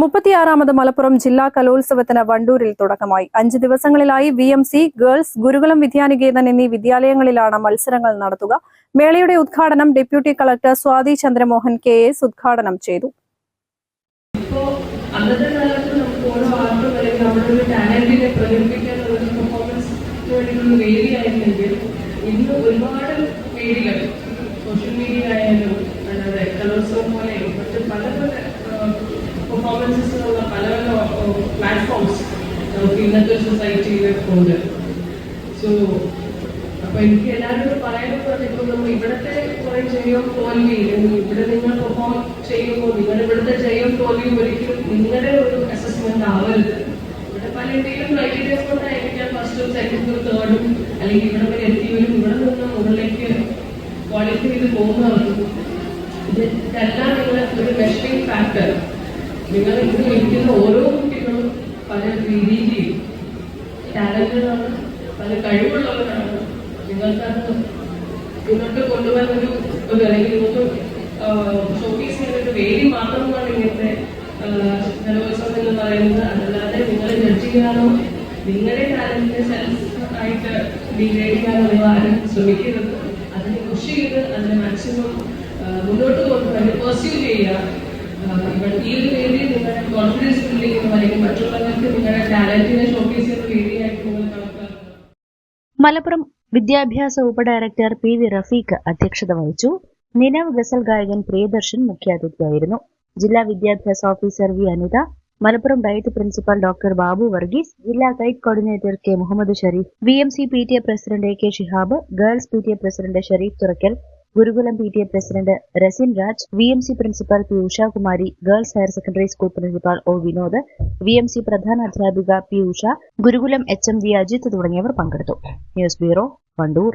മുപ്പത്തിയാറാമത് മലപ്പുറം ജില്ലാ കലോത്സവത്തിന് വണ്ടൂരിൽ തുടക്കമായി. അഞ്ച് ദിവസങ്ങളിലായി V M C girls Gurukulam Vidyaniketan എന്നീ വിദ്യാലയങ്ങളിലാണ് മത്സരങ്ങൾ നടത്തുക. മേളയുടെ ഉദ്ഘാടനം deputy collector Swathi Chandramohan K S ഉദ്ഘാടനം ചെയ്തു. ഒരുപാട് സോഷ്യൽ മീഡിയ ആയാലും കലോത്സവം പല പല പെർഫോമൻസസിനുള്ള പല പല പ്ലാറ്റ്ഫോംസ് നമുക്ക് ഇന്നത്തെ സൊസൈറ്റിയിൽ ഉണ്ട്. സോ അപ്പൊ എനിക്ക് എല്ലാവരോടും പറയാനുള്ളത് ഇപ്പൊ നമ്മൾ ഇവിടുത്തെ കുറെ ജയവും തോൽവിയും ഇവിടെ നിങ്ങൾ പെർഫോം ചെയ്യുമ്പോൾ നിങ്ങൾ ഇവിടുത്തെ ജയവും തോൽവിയും ഒരിക്കലും നിങ്ങളുടെ ഒരു അസസ്മെന്റ് ആവരുത്. ഇവിടെ പല എന്തെങ്കിലും ക്രൈറ്റീരിയസ് കൊണ്ടായിരിക്കാം ഫസ്റ്റും സെക്കൻഡും തേർഡും അല്ലെങ്കിൽ ഇവിടെ വരെ എത്തിയവരും ഇവിടെ നിന്ന് മുകളിലേക്ക് ക്വാളിഫൈ ചെയ്ത് പോകുന്നവർക്കും ഇത് ഇതെല്ലാം നിങ്ങളെ ഒരു മെഷറിംഗ് ഫാക്ടർ നിങ്ങൾ ഇത് വിളിക്കുന്ന ഓരോ കുട്ടികളും പല രീതിയിലും ടാലന്റുകളാണ് പല കഴിവുള്ളവരാണ് നിങ്ങൾക്കത് മുന്നോട്ട് കൊണ്ടുപോകാൻ ഒരു ഒരു അല്ലെങ്കിൽ നിങ്ങൾക്ക് ഷോക്കേസ് ചെയ്യുന്ന ഒരു വേദി മാത്രമാണ് ഇങ്ങനത്തെ കലോത്സവം എന്ന് പറയുന്നത്. അതല്ലാതെ നിങ്ങളെ ജഡ്ജ് ചെയ്യാനോ നിങ്ങളുടെ ടാലന്റിനെ സെൽഫ് ആയിട്ട് ഡിഗ്രേഡ് ചെയ്യാനോ നിങ്ങൾ ആരും ശ്രമിക്കരുത്. അതിനെ പുഷ് ചെയ്ത് അതിനെ മാക്സിമം മുന്നോട്ട് കൊണ്ടുപോകാൻ പെർസ്യൂ ചെയ്യുക. ഈ ഒരു വേദി നിങ്ങളുടെ കോൺഫിഡൻസ് ബിൽഡിംഗ് അല്ലെങ്കിൽ മറ്റുള്ളവർക്ക് നിങ്ങളുടെ ടാലന്റിനെ ഷോക്കേസ് ചെയ്യുന്ന വേദിയായിട്ട് നിങ്ങൾ മലപ്പുറം വിദ്യാഭ്യാസ ഉപഡയറക്ടർ പി വി റഫീഖ് അധ്യക്ഷത വഹിച്ചു. നിലവ് ഗസൽ ഗായകൻ പ്രിയദർശൻ മുഖ്യാതിഥിയായിരുന്നു. ജില്ലാ വിദ്യാഭ്യാസ officer V Anitha Malappuram DIET principal doctor Babu Varghese ജില്ലാ guide coordinator K Muhammad Shareef V M C P T A president A K Shihab girls P T A president Shareef Thurakkal Gurukulam P T A president Rasin Raj V M C principal P Ushakumari girls higher secondary school principal O Vinod V M C പ്രധാന അധ്യാപിക P Usha Gurukulam H M V Ajith തുടങ്ങിയവർ പങ്കെടുത്തു. News bureau Wandoor.